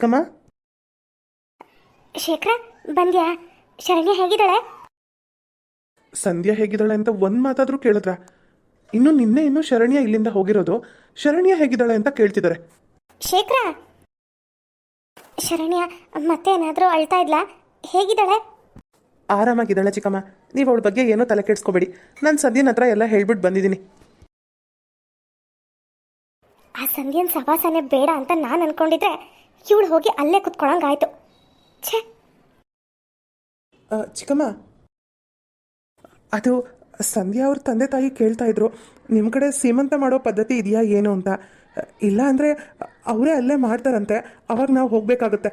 ಚಿಕ್ಕಮ್ಮ ಶೇಖರ ಬಂದ್ಯಾ? ಶರಣ್ಯ ಹೇಗಿದ್ದಾಳೆ? ಸಂಧ್ಯಾ ಹೇಗಿದ್ದಾಳೆ ಅಂತ ಒಂದು ಮಾತಾದರೂ ಕೇಳಿದ್ರ? ಇನ್ನು ನಿನ್ನೆ ಇನ್ನು ಶರಣ್ಯ ಇಲ್ಲಿಂದ ಹೋಗಿರೋದು. ಶರಣ್ಯ ಹೇಗಿದ್ದಾಳೆ ಅಂತ ಕೇಳ್ತಿದ್ದಾರೆ. ಶೇಖರ? ಶರಣ್ಯ ಮತ್ತೆ ಏನಾದರೂ ಅಳ್ತಾ ಇದ್ಲಾ? ಹೇಗಿದ್ದಾಳೆ? ಆರಾಮಾಗಿದ್ದಾಳೆ ಚಿಕ್ಕಮ್ಮ. ನೀವು ಅವಳ ಬಗ್ಗೆ ಏನೂ ತಲೆ ಕೆಡಿಸ್ಕೋಬೇಡಿ. ನಾನು ಸಂಧ್ಯನ ಹತ್ರ ಎಲ್ಲ ಹೇಳ್ಬಿಟ್ಟು ಬಂದಿದ್ದೀನಿ. ಆ ಸಂಧ್ಯನ ಸವಾಸನೆ ಬೇಡ ಅಂತ ನಾನು ಅನ್ಕೊಂಡಿದ್ರೆ ಇವಳು ಹೋಗಿ ಅಲ್ಲೇ ಕುತ್ಕೊಳಂಗಾಯ್ತು. ಛೇ. ಚಿಕ್ಕಮ್ಮ. ಅದು ಸಂಧ್ಯಾ ಅವ್ರ ತಂದೆ ತಾಯಿ ಕೇಳ್ತಾ ಇದ್ರು ನಿಮ್ಮ ಕಡೆ ಸೀಮಂತ ಮಾಡೋ ಪದ್ಧತಿ ಇದೆಯಾ ಏನು ಅಂತ? ಇಲ್ಲ ಅಂದರೆ ಅವರೇ ಅಲ್ಲೇ ಮಾಡ್ತಾರಂತೆ ಅವಾಗ ನಾವು ಹೋಗಬೇಕಾಗುತ್ತೆ.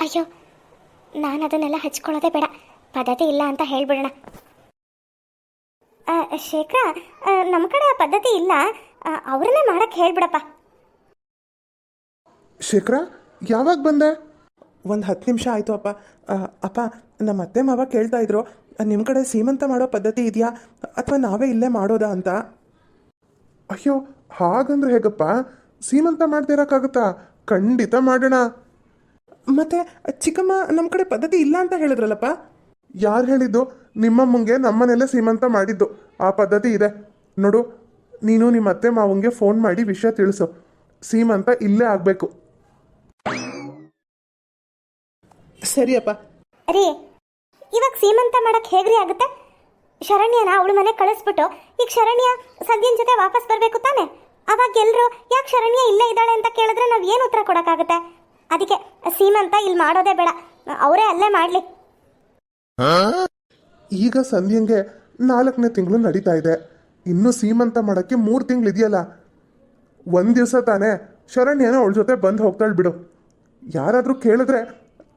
ಅಯ್ಯೋ ನಾನು ಅದನ್ನೆಲ್ಲ ಹಚ್ಕೊಳ್ಳೋದೇ ಬೇಡ. ಪದ್ಧತಿ ಇಲ್ಲ ಅಂತ ಹೇಳ್ಬಿಡೋಣ. ಶೇಖರ ನಮ್ಮ ಕಡೆ ಆ ಪದ್ಧತಿ ಇಲ್ಲ. ಅವ್ರನ್ನೇ ಮಾಡಕ್ಕೆ ಹೇಳ್ಬಿಡಪ್ಪ. ಶೇಖರ ಯಾವಾಗ ಬಂದೆ? ಒಂದು ಹತ್ತು ನಿಮಿಷ ಆಯಿತು ಅಪ್ಪ. ಅಪ್ಪ ನಮ್ಮ ಅತ್ತೆ ಮಾವ ಕೇಳ್ತಾ ಇದ್ರು ನಿಮ್ಮ ಕಡೆ ಸೀಮಂತ ಮಾಡೋ ಪದ್ಧತಿ ಇದೆಯಾ? ಅಥವಾ ನಾವೇ ಇಲ್ಲೇ ಮಾಡೋದಾ ಅಂತ? ಅಯ್ಯೋ ಹಾಗಂದ್ರೆ ಹೇಗಪ್ಪ? ಸೀಮಂತ ಮಾಡ್ತಿರೋಕ್ಕಾಗುತ್ತಾ ಖಂಡಿತ ಮಾಡೋಣ. ಮತ್ತೆ ಚಿಕ್ಕಮ್ಮ ನಮ್ಮ ಕಡೆ ಪದ್ಧತಿ ಇಲ್ಲ ಅಂತ ಹೇಳಿದ್ರಲ್ಲಪ್ಪ? ಯಾರು ಹೇಳಿದ್ದು? ನಿಮ್ಮಮ್ಮಂಗೆ ನಮ್ಮನೆಲ್ಲೇ ಸೀಮಂತ ಮಾಡಿದ್ದು. ಆ ಪದ್ಧತಿ ಇದೆ. ನೋಡು ನೀನು ನಿಮ್ಮ ಅತ್ತೆ ಮಾವಂಗೆ ಫೋನ್ ಮಾಡಿ ವಿಷಯ ತಿಳಿಸು. ಸೀಮಂತ ಇಲ್ಲೇ ಆಗಬೇಕು. ಸರಿಯಪ್ಪ. ರೀ ಇವಾಗ ಸೀಮಂತ ಮಾಡಕ್ ಹೇಗ್ರಿ ಆಗುತ್ತೆ? ಶರಣ್ಯನ ಅವಳ ಮನೆ ಕಳಿಸ್ಬಿಟ್ಟು ಈಗ ಶರಣ್ಯ ಸದ್ಯನ್ ಜೊತೆ ವಾಪಸ್ ಬರಬೇಕು ತಾನೆ? ಅವಾಗ ಎಲ್ರು ಯಾಕೆ ಶರಣ್ಯ ಇಲ್ಲೇ ಇದ್ದಾಳೆ ಅಂತ ಕೇಳಿದ್ರೆ ನಾವು ಏನು ಉತ್ತರ ಕೊಡೋಕ್ಕಾಗುತ್ತೆ? ಅದಕ್ಕೆ ಸೀಮಂತ ಇಲ್ಲಿ ಮಾಡೋದೇ ಬೇಡ. ಅವರೇ ಅಲ್ಲೇ ಮಾಡಲಿ. ಈಗ ಸಂಧ್ಯಂಗೆ ನಾಲ್ಕನೇ ತಿಂಗಳು ನಡೀತಾ ಇದೆ. ಇನ್ನು ಸೀಮಂತ ಮಾಡೋಕ್ಕೆ ಮೂರು ತಿಂಗಳು ಇದೆಯಲ್ಲ? ಒಂದು ದಿವಸ ತಾನೇ ಶರಣ್ಯನ ಅವಳ ಜೊತೆ ಬಂದು ಹೋಗ್ತಾಳೆ ಬಿಡು. ಯಾರಾದರೂ ಕೇಳಿದ್ರೆ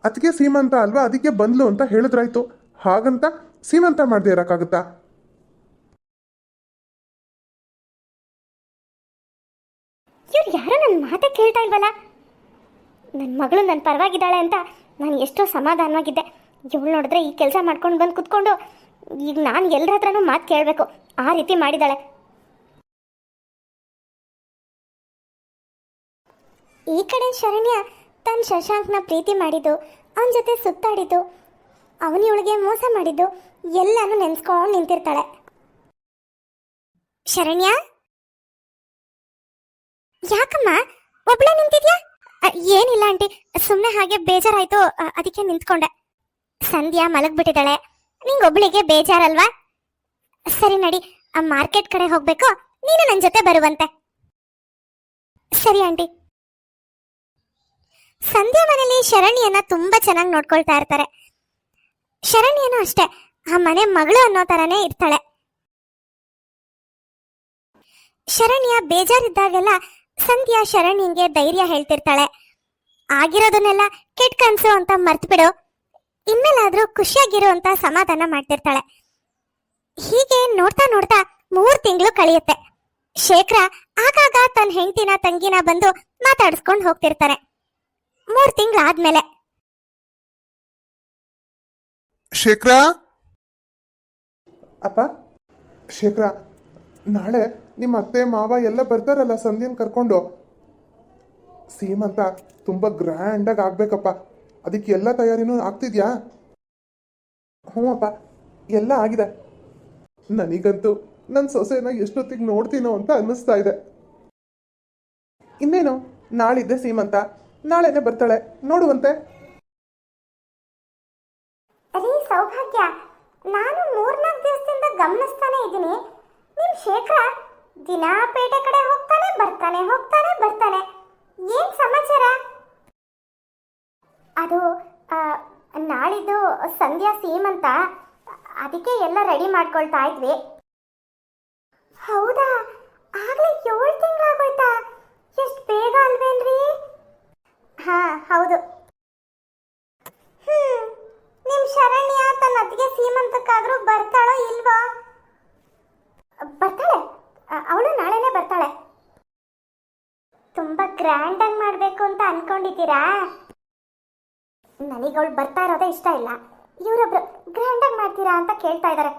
ಅದಕ್ಕೆ ಸೀಮಂತ ಅಲ್ವಾ? ಅದಕ್ಕೆ ಬಂದ್ಲು ಅಂತ ಹೇಳಿದ್ರಾಯ್ತು. ಹಾಗಂತ ಸೀಮಂತ ಮಾಡದೇ ಇರೋಕ್ಕಾಗುತ್ತಾ? ಇವ್ರು ಯಾರೋ ನನ್ನ ಮಾತೇ ಕೇಳ್ತಾ ಇಲ್ವಲ್ಲ? ನನ್ನ ಮಗಳು ನನ್ನ ಪರವಾಗಿದ್ದಾಳೆ ಅಂತ ನಾನು ಎಷ್ಟೋ ಸಮಾಧಾನವಾಗಿದ್ದೆ. ಇವಳು ನೋಡಿದ್ರೆ ಈ ಕೆಲಸ ಮಾಡ್ಕೊಂಡು ಬಂದು ಕುತ್ಕೊಂಡು ಈಗ ನಾನು ಎಲ್ಲರ ಹತ್ರನೂ ಮಾತು ಕೇಳಬೇಕು. ಆ ರೀತಿ ಮಾಡಿದಾಳೆ. ಈ ಕಡೆ ಶರಣ್ಯ ತನ್ನ ಶಶಾಂಕ್ನ ಪ್ರೀತಿ ಮಾಡಿದ್ದು, ಅವನ ಜೊತೆ ಸುತ್ತಾಡಿದ್ದು ಅವನಿವಳಿಗೆ ಮೋಸ ಮಾಡಿದ್ದು, ಎಲ್ಲಾನು ನೆನ್ಸ್ಕೊಂಡು ನಿಂತಿರ್ತಾಳೆ. ಶರಣ್ಯ? ಯಾಕಮ್ಮ? ಒಬ್ಳೆ ನಿಂತಿದ್ಯಾ? ಏನಿಲ್ಲ ಆಂಟಿ ಸುಮ್ಮನೆ ಹಾಗೆ ಬೇಜಾರಾಯ್ತು ಅದಕ್ಕೆ ನಿಂತ್ಕೊಂಡೆ. ಸಂಧ್ಯಾ ಮಲಗ್ಬಿಟ್ಟಿದ್ದಾಳೆ. ನಿಂಗೊಬ್ಳಿಗೆ ಬೇಜಾರಲ್ವಾ? ಸರಿ ನಡಿ, ಆ ಮಾರ್ಕೆಟ್ ಕಡೆ ಹೋಗ್ಬೇಕು, ನೀನು ನನ್ನ ಜೊತೆ ಬರುವಂತೆ. ಸರಿ ಆಂಟಿ. ಸಂಧ್ಯಾ ಮನೇಲಿ ಶರಣಿಯನ್ನ ತುಂಬಾ ಚೆನ್ನಾಗಿ ನೋಡ್ಕೊಳ್ತಾ ಇರ್ತಾರೆ. ಶರಣ್ಯನು ಅಷ್ಟೇ, ಆ ಮನೆ ಮಗಳು ಅನ್ನೋ ತರನೇ ಇರ್ತಾಳೆ. ಶರಣ್ಯ ಬೇಜಾರಿದ್ದಾಗೆಲ್ಲ ಸಂಧ್ಯಾ ಶರಣ್ಯಂಗೆ ಧೈರ್ಯ ಹೇಳ್ತಿರ್ತಾಳೆ. ಆಗಿರೋದನ್ನೆಲ್ಲ ಕೆಟ್ಟ ಕನ್ಸು ಅಂತ ಮರ್ತ್ಬಿಡು. ಇನ್ಮೇಲಾದ್ರೂ ಖುಷಿಯಾಗಿರೋ ಅಂತ ಸಮಾಧಾನ ಮಾಡ್ತಿರ್ತಾಳೆ. ಹೀಗೆ ನೋಡ್ತಾ ನೋಡ್ತಾ ಮೂರ್ ತಿಂಗಳು ಕಳೆಯುತ್ತೆ. ಶೇಖರ ಆಗಾಗ ತನ್ನ ಹೆಂಡತಿನ ತಂಗಿನ ಬಂದು ಮಾತಾಡಿಸ್ಕೊಂಡು ಹೋಗ್ತಿರ್ತಾರೆ ಮೂರ್ ತಿಂಗಳಾದ್ಮೇಲೆ ಶೇಖರ? ಅಪ್ಪ ಶೇಖರ ನಾಳೆ ನಿಮ್ಮ ಅತ್ತೆ ಮಾವ ಎಲ್ಲ ಬರ್ತಾರಲ್ಲ ಸಂಧ್ಯನ್ ಕರ್ಕೊಂಡು? ಸೀಮಂತ ತುಂಬ ಗ್ರ್ಯಾಂಡಾಗಿ ಆಗ್ಬೇಕಪ್ಪ. ಅದಕ್ಕೆ ಎಲ್ಲ ತಯಾರಿನೂ ಆಗ್ತಿದ್ಯಾ? ಹ್ಞೂ ಅಪ್ಪ ಎಲ್ಲ ಆಗಿದೆ. ನನಗಂತೂ ನನ್ನ ಸೊಸೆನ ಎಷ್ಟೊತ್ತಿಗೆ ನೋಡ್ತೀನೋ ಅಂತ ಅನ್ನಿಸ್ತಾ ಇದೆ. ಇನ್ನೇನು ನಾಳಿದ್ದೆ ಸೀಮಂತ ನಾಳೆನೆ ಬರ್ತಾಳೆ. ನೋಡುವಂತೆ. ರೀ ಸೌಭಾಗ್ಯ, ನಾನು ಮೂರ್ನಾಲ್ಕು ದಿವಸದಿಂದ ಗಮನಿಸ್ತಾನೆ ಇದ್ದೀನಿ. ನಿಮ್ ಶೇಖರ ದಿನಾ ಪೇಟೆ ಕಡೆ ಹೋಗ್ತಾನೆ, ಬರ್ತಾನೆ ಹೋಗ್ತಾನೆ, ಬರ್ತಾನೆ. ಏನ್ ಸಮಾಚಾರ? ಅದು ನಾಳಿದ್ದು ಸಂಧ್ಯಾ ಸೀಮಂತ ಅದಕ್ಕೆ ಎಲ್ಲ ರೆಡಿ ಮಾಡ್ಕೊಳ್ತಾ ಇದ್ವಿ. ಹೌದಾ? ಆಗ್ಲೇ ಏಳು ತಿಂಗಳಾಗೋಯ್ತಾ ಎಷ್ಟು ಬೇಗ ಅಲ್ವೇನ್ರಿ ಹಾ ಹೌದು. ಹ್ಮ್, ನಿಮ್ ಶರಣ್ಯ ತನ್ನ ಅತ್ತಿಗೆ ಸೀಮಂತಕ್ಕಾದ್ರೂ ಬರ್ತಾಳೋ ಇಲ್ವಾ? ಬರ್ತಾಳೆ? ಅವಳು ನಾಳೆನೆ ಬರ್ತಾಳೆ. ತುಂಬಾ ಗ್ರ್ಯಾಂಡ್ ಆಗಿ ಮಾಡ್ಬೇಕು ಅಂತ ಅನ್ಕೊಂಡಿದ್ದೀರಾ? ನನಗೆ ಅವಳು ಬರ್ತಾ ಇರೋದೇ ಇಷ್ಟ ಇಲ್ಲ. ಇವರೊಬ್ರು ಗ್ರ್ಯಾಂಡ್ ಆಗಿ ಮಾಡ್ತೀರಾ ಅಂತ ಕೇಳ್ತಾ ಇದ್ದಾರೆ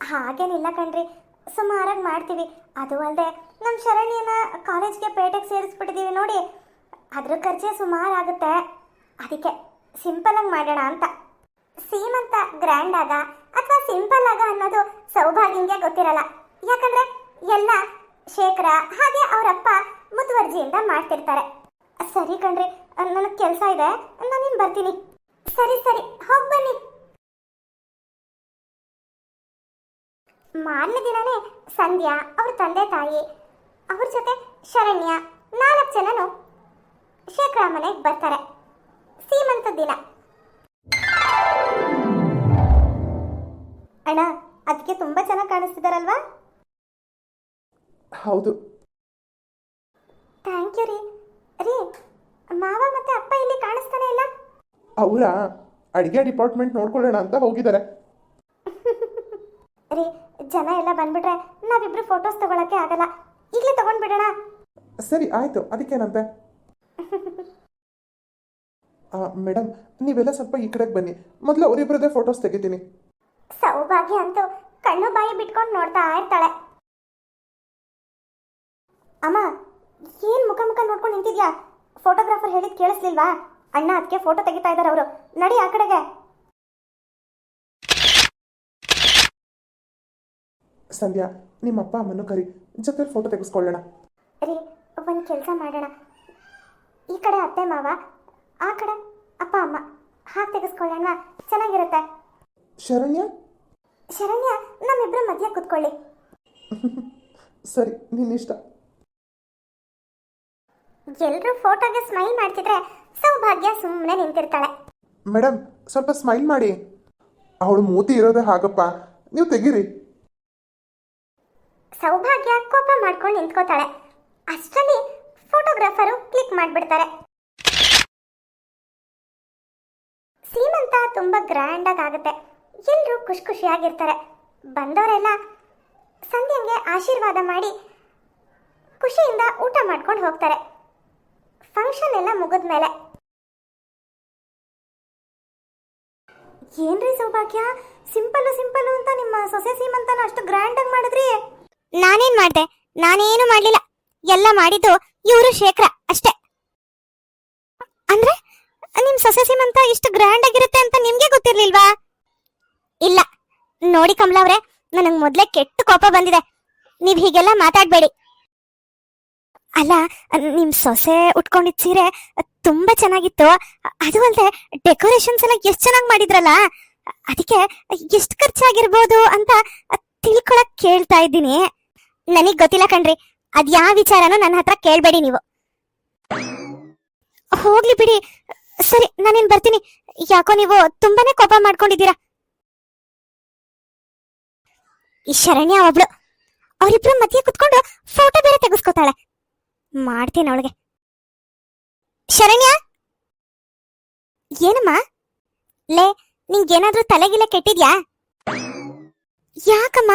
ಹಾಗೇನಿಲ್ಲ ಕಣ್ರಿ. ಸುಮಾರಾಗಿ ಮಾಡ್ತೀವಿ. ಅದು ಅಲ್ಲದೆ ನಮ್ಮ ಶರಣ್ಯನ ಕಾಲೇಜ್ಗೆ ಪೇಟೆಗೆ ಸೇರಿಸ್ಬಿಟ್ಟಿದ್ದೀವಿ ನೋಡಿ. ಅದ್ರ ಖರ್ಚೆ ಸುಮಾರು ಆಗುತ್ತೆ. ಅದಕ್ಕೆ ಸಿಂಪಲಾಗಿ ಮಾಡೋಣ ಅಂತ. ಸೀಮಂತ ಗ್ರ್ಯಾಂಡ್ ಆಗ ಅಥವಾ ಸಿಂಪಲ್ ಆಗ ಅನ್ನೋದು ಸೌಭಾಗ್ಯಂಗೆ ಗೊತ್ತಿರಲ್ಲ. ಯಾಕಂದ್ರೆ ಎಲ್ಲ ಶೇಖರ ಹಾಗೆ ಅವರಪ್ಪ ಮುತುವರ್ಜಿಯಿಂದ ಮಾಡ್ತಿರ್ತಾರೆ. ಸರಿ ಕಣ್ರಿ, ನನಗೆ ಕೆಲಸ ಇದೆ. ನಾನಿನ್ ಬರ್ತೀನಿ. ಸರಿ ಸರಿ, ಹೋಗಿ ಬನ್ನಿ. ಮಾರನೇ ದಿನನೇ ಸಂಧ್ಯಾ ಅವ್ರ ತಂದೆ ತಾಯಿ ಅವ್ರ ಜೊತೆ ಶರಣ್ಯ ನಾಲ್ಕು ಜನನು ಶೇಖರ ಮನೆಗೆ ಬರ್ತಾರೆ. ಸೀಮಂತ ದಿನ. ಅಣ್ಣ ಅದಕ್ಕೆ ತುಂಬಾ ಚೆನ್ನಾಗಿ ಕಾಣಿಸ್ತಿದಾರಲ್ವಾ? ಹೌದು. ಥ್ಯಾಂಕ್ ಯು ರೀ. ರೀ ಮಾವ ಮತ್ತೆ ಅಪ್ಪ ಇಲ್ಲಿ ಕಾಣಿಸ್ತಾನೆ ಇಲ್ಲ? ಅವರ ಅಡಿಗೆ ಡಿಪಾರ್ಟ್ಮೆಂಟ್ ನೋಡ್ಕೊಳ್ಳೋಣ ಅಂತ ಹೋಗಿದ್ದಾರೆ. ರೀ ಜನ ಎಲ್ಲ ಬಂದ್ಬಿಟ್ರೆ ನಾವಿಬ್ರು ಫೋಟೋಸ್ ತಗೊಳಕ್ಕೆ ಆಗಲ್ಲ. ಈಗಲೇ ತಗೊಂಡ್ಬಿಡೋಣ ಸರಿ ಆಯಿತು. ಅದಕ್ಕೇನಂತೆ? ಮೇಡಮ್ ನೀವೆಲ್ಲ ಸ್ವಲ್ಪ ಈ ಕಡೆಗೆ ಬನ್ನಿ. ಮೊದಲು ಅವರಿಬ್ಬರದೇ ಫೋಟೋಸ್ ತೆಗಿತೀನಿ. ಸೌಭಾಗ್ಯ ಅಂತೂ ಕಣ್ಣು ಬಾಯಿ ಬಿಟ್ಕೊಂಡು ನೋಡ್ತಾ ಇರ್ತಾಳೆ. ಅಮ್ಮ ಏನ್ ಮುಖ ಮುಖ ನೋಡ್ಕೊಂಡು ನಿಂತಿದ್ಯಾ? ಫೋಟೋಗ್ರಾಫರ್ ಹೇಳಿದ್ ಕೇಳಿಸ್ಲಿಲ್ವಾ? ಅಣ್ಣ ಅದಕ್ಕೆ ಫೋಟೋ ತೆಗಿತಾ ಇದಾರೆ ಅವರು. ನಡಿ ಆ ಕಡೆಗೆ. ಸಂಧ್ಯಾ ನಿಮ್ಮ ಅಪ್ಪ ಅಮ್ಮನ್ನು ಕರಿ. ಜೊತೆ ಫೋಟೋ ತೆಗೆಸ್ಕೊಳ್ಳೋಣ. ರೀ ಒಂದು ಕೆಲಸ ಮಾಡೋಣ. ಈ ಕಡೆ ಅತ್ತೆ ಮಾವ ಆ ಕಡೆ ಅಪ್ಪ ಅಮ್ಮ. ಹಾಗೆ ತೆಗೆಸ್ಕೊಳ್ಳೋಣ. ಚೆನ್ನಾಗಿರುತ್ತೆ. ಶರಣ್ಯ? ಶರಣ್ಯ ನಮ್ಮಿಬ್ಬರು ಮಧ್ಯ ಕುತ್ಕೊಳ್ಳಿ. ಸರಿ ನಿನ್ನಿಷ್ಟ ಎಲ್ಲರೂ ಫೋಟೋಗೆ ಸ್ಮೈಲ್ ಮಾಡ್ತಿದ್ರೆ ಸೌಭಾಗ್ಯ ಸುಮ್ಮನೆ ನಿಂತಿರ್ತಾಳೆ. ಮೇಡಮ್ ಸ್ವಲ್ಪ ಸ್ಮೈಲ್ ಮಾಡಿ. ಅವಳು ಮೂತಿ ಇರೋದೇ ಹಾಗಪ್ಪ. ನೀವು ತೆಗೀರಿ. ಸೌಭಾಗ್ಯ ಕೋಪ ಮಾಡ್ಕೊಂಡು ನಿಂತ್ಕೋತಾಳೆ. ಅಷ್ಟರಲ್ಲಿ ಫೋಟೋಗ್ರಾಫರು ಕ್ಲಿಕ್ ಮಾಡ್ಬಿಡ್ತಾರೆ. ಸೀಮಂತ ತುಂಬ ಗ್ರ್ಯಾಂಡಾಗಿ ಆಗುತ್ತೆ. ಎಲ್ಲರೂ ಖುಷಿ ಖುಷಿಯಾಗಿರ್ತಾರೆ. ಬಂದವರೆಲ್ಲ ಸಂಧ್ಯಂಗೆ ಆಶೀರ್ವಾದ ಮಾಡಿ ಖುಷಿಯಿಂದ ಊಟ ಮಾಡ್ಕೊಂಡು ಹೋಗ್ತಾರೆ. ಫಂಕ್ಷನ್ ಎಲ್ಲ ಮುಗಿದ ಮೇಲೆ ಏನ್ರಿ ಸೌಭಾಗ್ಯ? ಸಿಂಪಲ್ ಸಿಂಪಲ್ ಅಂತ ನಿಮ್ಮ ಸೊಸೆ ಸೀಮಂತನ ಅಷ್ಟು ಗ್ರ್ಯಾಂಡಾಗಿ ಮಾಡಿದ್ರಿ ನಾನೇನ್ ಮಾಡ್ದೆ? ನಾನೇನು ಮಾಡ್ಲಿಲ್ಲ. ಎಲ್ಲ ಮಾಡಿದ್ದು ಇವರು ಶೇಖರ ಅಷ್ಟೇ. ಅಂದ್ರೆ ನಿಮ್ ಸೊಸೆ ಸೀಮಂತ ಇಷ್ಟು ಗ್ರ್ಯಾಂಡ್ ಆಗಿರುತ್ತೆ ಅಂತ ನಿಮ್ಗೆ ಗೊತ್ತಿರ್ಲಿಲ್ವಾ? ಇಲ್ಲ. ನೋಡಿ ಕಮಲ ಅವ್ರೆ, ನನಗ್ ಮೊದ್ಲೇ ಕೆಟ್ಟ ಕೋಪ ಬಂದಿದೆ. ನೀವ್ ಹೀಗೆಲ್ಲ ಮಾತಾಡ್ಬೇಡಿ. ಅಲ್ಲ, ನಿಮ್ ಸೊಸೆ ಉಟ್ಕೊಂಡಿದ್ ಸೀರೆ ತುಂಬಾ ಚೆನ್ನಾಗಿತ್ತು. ಅದು ಅಲ್ಲದೆ ಡೆಕೋರೇಷನ್ಸ್ ಎಲ್ಲ ಎಷ್ಟ್ ಚೆನ್ನಾಗಿ ಮಾಡಿದ್ರಲ್ಲ? ಅದಕ್ಕೆ ಎಷ್ಟ್ ಖರ್ಚಾಗಿರ್ಬೋದು ಅಂತ ತಿಳ್ಕೊಳಕ್ ಕೇಳ್ತಾ ಇದ್ದೀನಿ. ನನಗ್ ಗೊತ್ತಿಲ್ಲ ಕಣ್ರಿ. ಅದ್ ಯಾವ ವಿಚಾರನೂ ನನ್ನ ಹತ್ರ ಕೇಳ್ಬೇಡಿ ನೀವು. ಹೋಗ್ಲಿ ಬಿಡಿ. ಸರಿ, ನಾನೇನ್ ಬರ್ತೀನಿ. ಯಾಕೋ ನೀವು ತುಂಬಾನೇ ಕೋಪ ಮಾಡ್ಕೊಂಡಿದ್ದೀರಾ. ಈ ಶರಣ್ಯ ಒಬ್ಳು. ಅವರಿಬ್ರು ಮಧ್ಯೆ ಕುತ್ಕೊಂಡು ಫೋಟೋ ಬೇರೆ ತೆಗೆಸ್ಕೊತಾಳೆ. ಮಾಡ್ತೀನಿ ಅವಳಿಗೆ. ಶರಣ್ಯ? ಏನಮ್ಮ? ಲೇ, ನಿಂಗೇನಾದ್ರೂ ತಲೆಗಿಲ್ಲ ಕೆಟ್ಟಿದ್ಯಾ? ಯಾಕಮ್ಮ?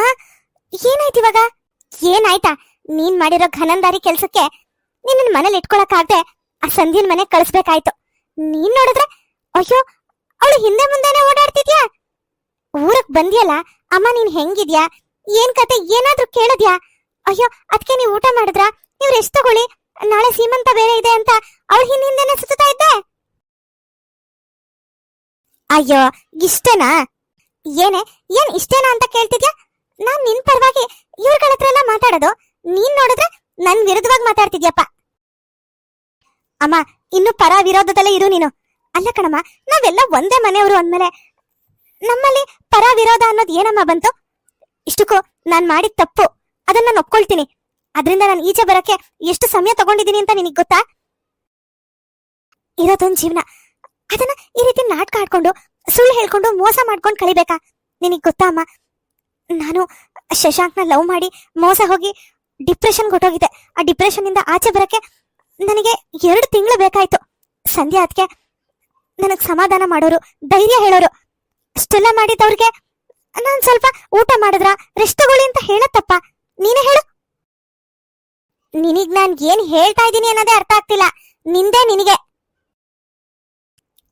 ಏನಾಯ್ತು ಇವಾಗ? ಏನಾಯ್ತಾ? ನೀನ್ ಮಾಡಿರೋ ಘನಂದಾರಿ ಕೆಲ್ಸಕ್ಕೆ ನಿನ್ನ ಮನೇಲಿ ಇಟ್ಕೊಳಕ್ಕಾಗ್ದೆ ಆ ಸಂಧ್ಯನ್ ಮನೆ ಕಳಿಸ್ಬೇಕಾಯ್ತು. ನೀನ್ ನೋಡಿದ್ರೆ, ಅಯ್ಯೋ, ಅವಳು ಹಿಂದೆ ಮುಂದೆನೆ ಓಡಾಡ್ತಿದ್ಯಾ? ಊರಕ್ ಬಂದ್ಯಲ್ಲ, ಅಮ್ಮ ನೀನ್ ಹೆಂಗಿದ್ಯಾ? ಏನ್ ಕತೆ, ಏನಾದ್ರೂ ಕೇಳಿದ್ಯಾ? ಅಯ್ಯೋ ಅದಕ್ಕೆ ನೀವು ಊಟ ಮಾಡಿದ್ರ? ನೀವ್ ರೆಸ್ಟ್ ತಗೊಳ್ಳಿ? ನಾಳೆ ಸೀಮಂತ ಬೇರೆ ಇದೆ ಅಂತ ಅವಳ ಹಿಂದಿಂದೆನೆ ಸುತ್ತಾ ಇದ್ದೆ. ಅಯ್ಯೋ, ಇಷ್ಟೇನಾ? ಏನೇ, ಏನ್ ಇಷ್ಟೇನಾ ಅಂತ ಕೇಳ್ತಿದ್ಯಾ? ನಾನ್ ನಿನ್ ಪರವಾಗಿ ಇವ್ರಗಳ ಹತ್ರ ಎಲ್ಲ ಮಾತಾಡೋದು, ನೀನ್ ನೋಡಿದ್ರೆ ನನ್ ವಿರುದ್ಧವಾಗಿ ಮಾತಾಡ್ತಿದ್ಯಪ್ಪ. ಅಮ್ಮ, ಇನ್ನು ಪರ ವಿರೋಧದಲ್ಲೇ ಇರು ನೀನು. ಅಲ್ಲ ಕಣಮ್ಮ, ನಾವೆಲ್ಲ ಒಂದೇ ಮನೆಯವರು ಅಂದ್ಮೇಲೆ ನಮ್ಮಲ್ಲಿ ಪರ ವಿರೋಧ ಅನ್ನೋದು ಏನಮ್ಮ ಬಂತು? ಇಷ್ಟಕ್ಕೂ ನಾನ್ ಮಾಡಿದ ತಪ್ಪು. ಅದನ್ನ ನಾನು ಒಪ್ಕೊಳ್ತೀನಿ. ಅದರಿಂದ ನಾನು ಈಚೆ ಬರಕ್ಕೆ ಎಷ್ಟು ಸಮಯ ತಗೊಂಡಿದ್ದೀನಿ ಅಂತ ನಿನಗೆ ಗೊತ್ತಾ? ಇರೋದೊಂದ್ ಜೀವನ. ಅದನ್ನ ಈ ರೀತಿ ನಾಟಕ ಆಡ್ಕೊಂಡು, ಸುಳ್ಳು ಹೇಳ್ಕೊಂಡು ಮೋಸ ಮಾಡ್ಕೊಂಡು ಕಳಿಬೇಕಾ? ನಿನಗ್ ಗೊತ್ತಾ ಅಮ್ಮ? ನಾನು ಶಶಾಂಕ್ನ ಲವ್ ಮಾಡಿ ಮೋಸ ಹೋಗಿ ಡಿಪ್ರೆಷನ್ ಕೊಟ್ಟೋಗಿದೆ. ಆ ಡಿಪ್ರೆಷನ್ ಇಂದ ಆಚೆ ಬರಕ್ಕೆ ನನಗೆ ಎರಡು ತಿಂಗಳು ಬೇಕಾಯ್ತು. ಸಂಧ್ಯಾ ಅದಕ್ಕೆ ನನಗೆ ಸಮಾಧಾನ ಮಾಡೋರು, ಧೈರ್ಯ ಹೇಳೋರು. ಅಷ್ಟೆಲ್ಲ ಮಾಡಿದವ್ರಿಗೆ ನಾನು ಸ್ವಲ್ಪ ಊಟ ಮಾಡಿದ್ರ ರೆಸ್ಟ್ ತಗೊಳ್ಳಿ ಅಂತ ಹೇಳತ್ತಪ್ಪ. ನೀನೇ ಹೇಳು. ನಿನಗ್ ನಾನ್ ಏನ್ ಹೇಳ್ತಾ ಇದ್ದೀನಿ ಅನ್ನೋದೇ ಅರ್ಥ ಆಗ್ತಿಲ್ಲ. ನಿಂದೇ ನಿನಗೆ.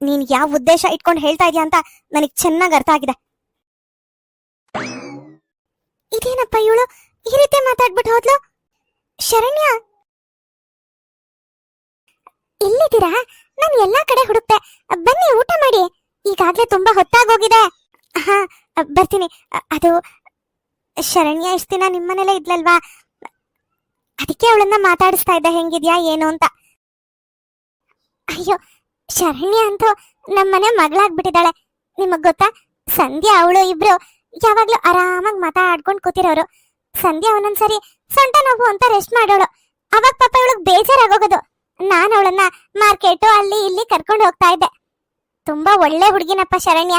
ನೀನ್ ಯಾವ ಉದ್ದೇಶ ಇಟ್ಕೊಂಡು ಹೇಳ್ತಾ ಇದೀಯ ಅಂತ ನನಗ್ ಚೆನ್ನಾಗ್ ಅರ್ಥ ಆಗಿದೆ. ಇದೇನಪ್ಪ ಇವಳು? ಈ ರೀತಿ ಮಾತಾಡ್ಬಿಟ್ಟು ಹೋದ್ಲು? ಶರಣ್ಯ? ಎಲ್ಲಿದ್ದೀರಾ? ನಾನು ಎಲ್ಲಾ ಕಡೆ ಹುಡುಕ್ತೆ ಬನ್ನಿ, ಊಟ ಮಾಡಿ. ಈಗಾಗ್ಲೇ ತುಂಬಾ ಹೊತ್ತಾಗೋಗಿದೆ. ಹಾ, ಬರ್ತೀನಿ. ಅದು, ಶರಣ್ಯ ಇಷ್ಟ ದಿನ ನಿಮ್ಮನೆಲ್ಲ ಇದ್ಲಲ್ವಾ? ಅದಕ್ಕೆ ಅವಳನ್ನ ಮಾತಾಡಿಸ್ತಾ ಇದ್ದ ಹೆಂಗಿದ್ಯಾ, ಏನು ಅಂತ. ಅಯ್ಯೋ, ಶರಣ್ಯ ಅಂತೂ ನಮ್ಮನೆ ಮಗಳಾಗ್ಬಿಟ್ಟಿದ್ದಾಳೆ. ನಿಮಗ್ ಗೊತ್ತಾ? ಸಂಧ್ಯಾ, ಅವಳು ಇಬ್ರು ಯಾವಾಗ್ಲೂ ಆರಾಮಾಗಿ ಮಾತಾಡ್ಕೊಂಡು ಕೂತಿರೋರು. ಸಂಧ್ಯಾ ಒಂದೊಂದ್ಸರಿ ಸೊಂಟ ನೋವು ಅಂತ ರೆಸ್ಟ್ ಮಾಡೋಳು. ಅವಾಗ ಪಾಪ ಇವಳಿಗೆ ಬೇಜಾರಾಗೋಗೋದು. ನಾನು ಅವಳನ್ನ ಮಾರ್ಕೆಟ್ ಅಲ್ಲಿ ಇಲ್ಲಿ ಕರ್ಕೊಂಡು ಹೋಗ್ತಾ ಇದ್ದೆ. ತುಂಬಾ ಒಳ್ಳೆ ಹುಡುಗಿನಪ್ಪ ಶರಣ್ಯ.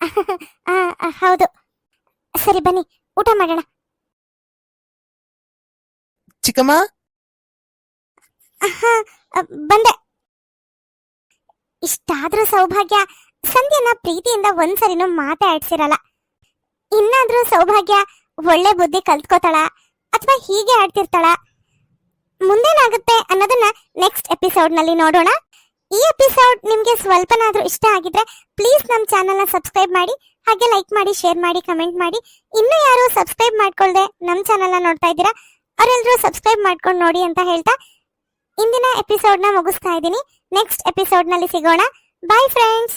ಹೌದು. ಸರಿ ಬನ್ನಿ. ಊಟ ಮಾಡೋಣ. ಚಿಕ್ಕಮ್ಮ? ಬಂದೆ. ಇಷ್ಟಾದ್ರೂ ಸೌಭಾಗ್ಯ ಸಂಧ್ಯನ ಪ್ರೀತಿಯಿಂದ ಒಂದ್ಸರಿನೂ ಮಾತಾಡ್ಸಿರಲ್ಲ. ಇನ್ನಾದ್ರೂ ಸೌಭಾಗ್ಯ, ಒಳ್ಳೆ ಬುದ್ಧಿ ಕಲ್ತ್ಕೋತಾಳ ಅಥವಾ ಹೀಗೆ ಆಡ್ತಿರ್ತಾಳ? ಮುಂದೇನಾಗುತ್ತೆ ಅನ್ನೋದನ್ನ ನೆಕ್ಸ್ಟ್ ಎಪಿಸೋಡ್ನಲ್ಲಿ ನೋಡೋಣ. ಈ ಎಪಿಸೋಡ್ ನಿಮ್ಗೆ ಸ್ವಲ್ಪನಾದ್ರೂ ಇಷ್ಟ ಆಗಿದ್ರೆ ಪ್ಲೀಸ್ ನಮ್ಮ ಚಾನೆಲ್ನ ಸಬ್ಸ್ಕ್ರೈಬ್ ಮಾಡಿ, ಹಾಗೆ ಲೈಕ್ ಮಾಡಿ ಶೇರ್ ಮಾಡಿ ಕಮೆಂಟ್ ಮಾಡಿ. ಇನ್ನೂ ಯಾರು ಸಬ್ಸ್ಕ್ರೈಬ್ ಮಾಡ್ಕೊಳ್ದೆ ನಮ್ಮ ಚಾನೆಲ್ನ ನೋಡ್ತಾ ಇದ್ದೀರಾ ಅವರೆಲ್ಲರೂ ಸಬ್ಸ್ಕ್ರೈಬ್ ಮಾಡ್ಕೊಂಡು ನೋಡಿ ಅಂತ ಹೇಳ್ತಾ ಇಂದಿನ ಎಪಿಸೋಡ್ನ ಮುಗಿಸ್ತಾ ಇದ್ದೀನಿ. ನೆಕ್ಸ್ಟ್ ಎಪಿಸೋಡ್ನಲ್ಲಿ ಸಿಗೋಣ. Bye friends